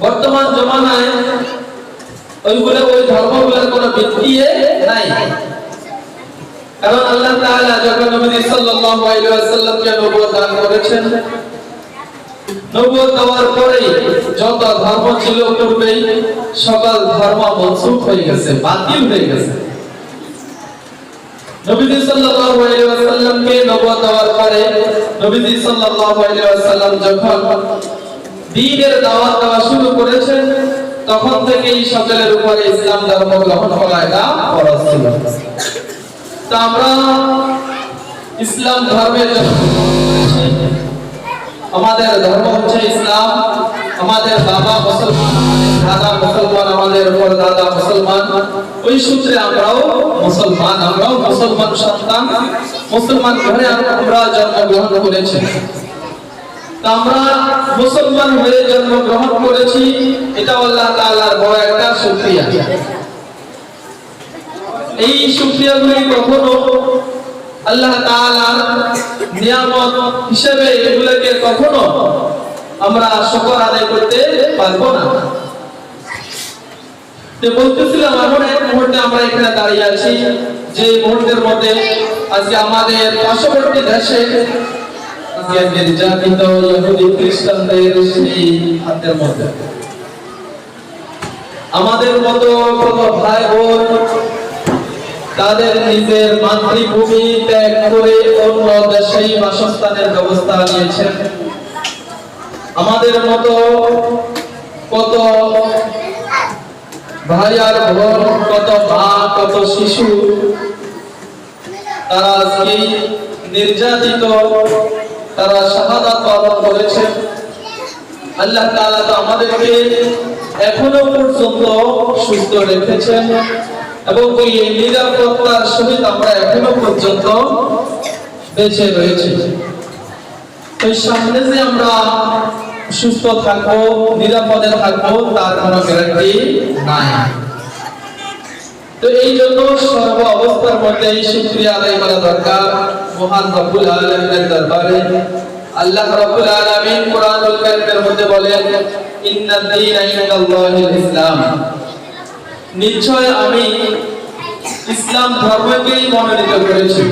বর্তমান জমানায় ওইগুলো, ওই ধর্মগুলোর ভিত্তি নাই। কারণ আল্লাহ তাআলা যখন নবী সাল্লাল্লাহু আলাইহি ওয়াসাল্লামকে নবুয়ত দান করেছেন নবুয়ত দেওয়ার যত ধর্ম ছিল পূর্বেই সকল ধর্ম মনসুখ হয়ে গেছে, বাতিল হয়ে গেছে। নবীজি সাল্লাল্লাহু আলাইহি ওয়াসাল্লামকে নবুয়ত দেওয়ার পরে নবীজি সাল্লাল্লাহু আলাইহি ওয়াসাল্লাম যখন দ্বীনের দাওয়াত দেওয়া শুরু করেছেন, তখন থেকেই সকলের উপরে ইসলাম ধর্ম গ্রহণ করা এটা ফরজ ছিল। তা আমরা ইসলাম জন্য আমাদের ধর্ম হচ্ছে ইসলাম। আমাদের বাবা মুসলমান দাদা মুসলমান, আমাদের উপর দাদা মুসলমান। ওই সূত্রে আমরাও মুসলমান আমরাও মুসলমান সন্তান। মুসলমান ঘরে আমরা জন্মগ্রহণ করেছি। তা আমরা মুসলমান হয়ে জন্মগ্রহণ করেছি, এটা আল্লাহ তাআলার বড় একটা শুকরিয়া এই শুকরিয়াগুলি কখনো আল্লাহ তাআলার নিয়ামত হিসেবে এগুলোকে কখনো আমরা শুকর আদায় করতে পারব না। বলতেছিলাম, এমন এক মুহূর্তে আমরা এখানে দাঁড়িয়ে আছি, যে মুহূর্তের মধ্যে আজকে আমাদের পার্শ্ববর্তী দেশে আজকে নির্যাতিত ইহুদি খ্রিস্টানদের সেই হাতের মধ্যে। আমাদের মতো কত ভাই বোন তাদের নিজের মাতৃভূমি ত্যাগ করে অন্য দেশেই বাসস্থানের ব্যবস্থা নিয়েছেন। আমাদের মতো কত ভাই আর বোন, কত মা, কত শিশু, তারা আজকে নির্যাতিত তারা শাহাদাত পালন করেছে। আল্লাহ তাআলা তো আমাদেরকে এখনও পর্যন্ত সুস্থ রেখেছেন এবং ওই নিরাপত্তার সহিত আমরা এখনও পর্যন্ত বেঁচে রয়েছি। তো সামনে যে আমরা সুস্থ থাকব, নিরাপদে থাকব, তার কোনো গ্যারান্টি নাই। তো এই জন্য সর্ব অবস্থার মধ্যে এই শুকরিয়া আদায় করা দরকার। মহান রব্বুল আলামিনের দরবারে। আল্লাহ রব্বুল আলামিন কোরআনুল কারীমের মধ্যে বলেন, ইন্নাদ দীনা ইনদাল্লাহিল ইসলাম। নিশ্চয় আমি ইসলাম ধর্মকেই মনোনীত করেছি।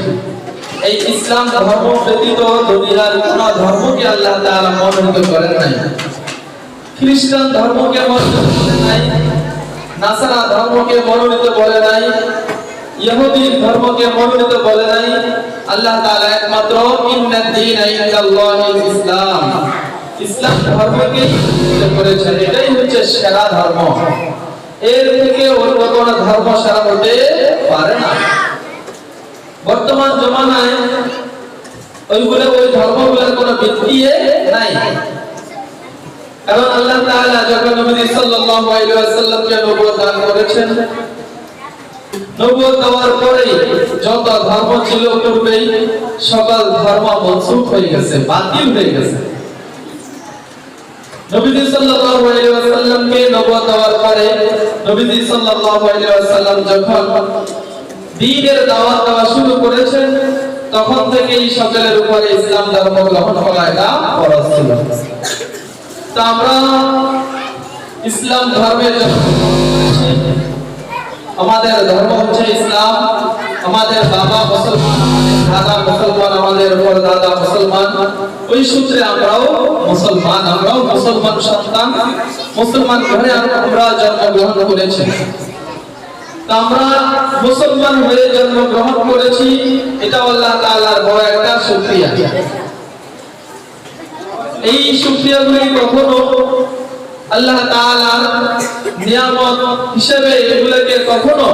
এই ইসলাম ধর্ম ব্যতীত দুনিয়ার কোন ধর্মকে আল্লাহ তাআলা মনোনীত করেন নাই। খ্রিস্টান ধর্মকে মনোনীত করেন নাই। নাসারা ধর্মকে মনোনীত বলে নাই, ইহুদি ধর্মকে মনোনীত বলে নাই। আল্লাহ তাআলা একমাত্র ইন্নাদ দীনা ইনদাল্লাহিল ইসলাম। ইসলাম ধর্মকে করেছেন। এটাই হচ্ছে সেরা ধর্ম। এর থেকে অন্য কোন ধর্ম সেরা হতে পারে না। বর্তমান জমানায় ওইগুলো, ওই ধর্মগুলোর কোনো ভিত্তি নাই। কারণ আল্লাহ তাআলা যখন নবী সাল্লাল্লাহু আলাইহি ওয়াসাল্লামকে নবুয়ত দান করেছেন নবুয়ত দেওয়ার পরেই যত ধর্ম ছিল পূর্বেই সকল ধর্ম মনসুখ হয়ে গেছে, বাতিল হয়ে গেছে। নবীজি সাল্লাল্লাহু আলাইহি ওয়াসাল্লামকে নবুয়ত দেওয়ার পরে নবীজি সাল্লাল্লাহু আলাইহি ওয়াসাল্লাম যখন দ্বীনের দাওয়াত দেওয়া শুরু করেছেন, তখন থেকেই সকলের উপরে ইসলাম ধর্ম গ্রহণ করা এটা ফরজ ছিল। তা আমরা ইসলাম ধর্মের আমাদের ধর্ম হচ্ছে ইসলাম। আমাদের বাবা মুসলমান দাদা মুসলমান, আমাদের দাদা মুসলমান। ওই সূত্রে আমরাও মুসলমান আমরাও মুসলমান সন্তান। মুসলমান ঘরে আমরা জন্মগ্রহণ করেছি। আমরা মুসলমান হয়ে জন্মগ্রহণ করেছি, এটা আল্লাহ তাআলার বড় একটা শুকরিয়া। এই শুকরিয়াগুলি কখনো আল্লাহ নিয়ামত হিসেবে এগুলোকে কখনো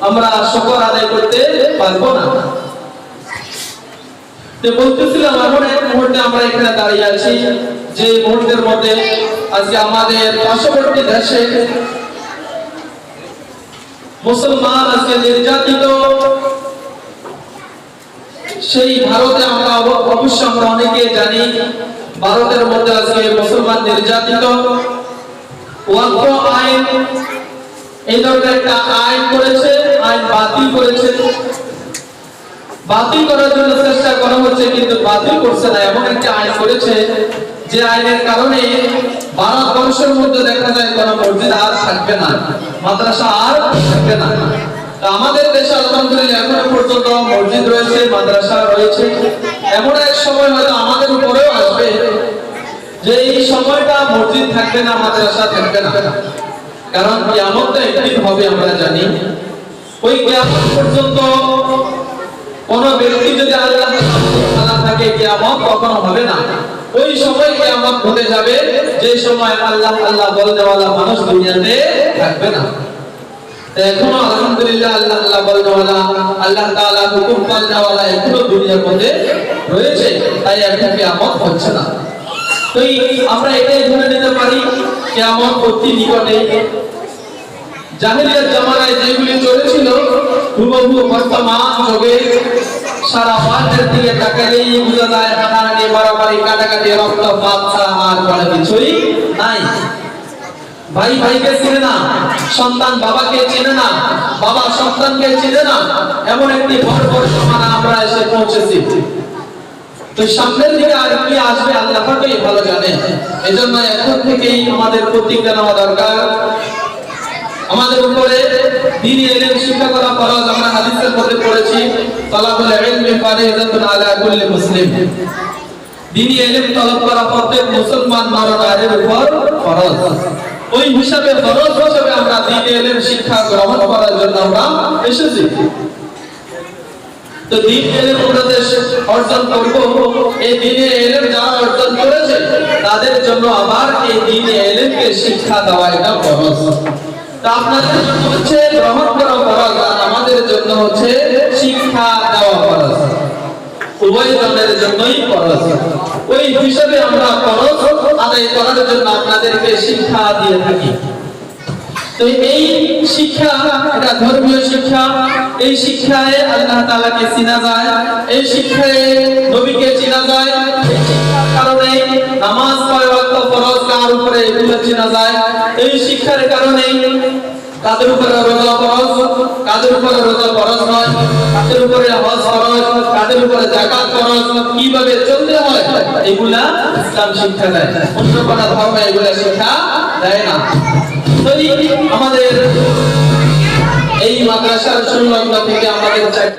আমরা শুকর আদায় করতে পারব না। আমাদের মুসলমান নির্যাতিত, সেই ভারতে আমরা অবশ্য আমরা অনেকে জানি ভারতের মধ্যে আজকে মুসলমান নির্যাতিত। আইন, এই ধরনের একটা আইন করেছে, আইন বাতিল করেছে। বাতিল করার জন্য চেষ্টা করা হচ্ছে, কিন্তু বাতিল করছে না। এমন একটা আইন করেছে, যে আইনের কারণে ভারতবর্ষের মধ্যে দেখা যায় কোনো মসজিদ আর থাকবে না, মাদ্রাসা আর থাকবে না। আমাদের দেশে আলহামদুলিল্লাহ এখনও পর্যন্ত মসজিদ রয়েছে, মাদ্রাসা রয়েছে। এমন এক সময় হয়তো আমাদের উপরেও আসবে যে এই সময়টা মসজিদ থাকবে না, মাদ্রাসা থাকবে না। কারণ কিয়ামতটা একদিন হবে, আমরা জানি। ওই কেমন পর্যন্ত কোন ব্যক্তি যদি আল্লাহ থাকে, কিয়ামত কখনো হবে না। ওই সময় কিয়ামত হতে যাবে, যে সময় আল্লাহ আল্লাহ বলনেওয়ালা মানুষ দুনিয়াতে থাকবে না। এখনও আলহামদুলিল্লাহ আল্লাহ আল্লাহ বলনেওয়ালা আল্লাহ তাআলা হুকুম পালনেওয়ালা এখনও দুনিয়ার মধ্যে রয়েছে, তাই এখন কিয়ামত হচ্ছে না। তো আমরা এটাই ধরে নিতে পারি, কিয়ামত অতি নিকটে। জাহিলিয়াত জামানায় যেগুলি চলেছিল, হুবহু বর্তমান যুগে সারা ওয়ার্ল্ডের দিকে তাকালেই বোঝা যায় হানাহানি মারামারি, কাটাকাটি, রক্তপাত ছাড়া আর কোনো কিছুই নাই। ভাই ভাইকে চিনে না, সন্তান বাবাকে চিনে না, বাবা সন্তানকে চিনে না, এমন একটি বড় বড় আমরা এসে পৌঁছেছি। তো সামনের দিকে আর কি আসবে আল্লাহ পাকই ভালো জানে। এজন্য এখন থেকেই আমাদের প্রতিজ্ঞা নেওয়া দরকার। আমাদের উপরে দিনী শিক্ষা করা ফরজ, আমরা হাদিসের মধ্যে পড়েছি আলা মুসলিম। তলব করা প্রত্যেক মুসলমান নরনারীর উপর ফরজ। ওই হিসাবে ফরজ হিসাবে আমরা দিনী ইলম শিক্ষা গ্রহণ করার জন্য আমরা এসেছি। তো দিন এলেম উপদেশ অর্জন করব। এই দিনে এলেম যারা অর্জন করেছে, তাদের জন্য আবার এই দিনে শিক্ষা দেওয়া এটা তা আপনাদের জন্য হচ্ছে গ্রহণ করা আর আমাদের জন্য হচ্ছে শিক্ষা দেওয়া ফরজ। উভয় জনের জন্যই ফরজ। ওই হিসাবে আমরা ফরজ আদায় করার জন্য আপনাদেরকে শিক্ষা দিয়ে থাকি। এই শিক্ষা, এটা ধর্মীয় শিক্ষা, এই শিক্ষায় আল্লাহ তাআলাকে চিনা যায়, এই শিক্ষায় নবীকে চিনা যায়, এই শিক্ষার কারণে নামাজ ফরজ কার উপরে এগুলো চিনা যায়, এই শিক্ষার কারণে কাদের উপরে রোজা ফরজ, কাদের উপরে রোজা ফরজ নয়, কাদের উপরে হজ ফরজ কাদের উপরে জাকাত ফরজ কীভাবে চলতে হয়, এগুলা ইসলাম শিক্ষা দেয়। অন্য কোন ধর্ম এগুলা শিক্ষা দেয় না। আমাদের এই মাদ্রাসার সংলগ্ন থেকে আমাদের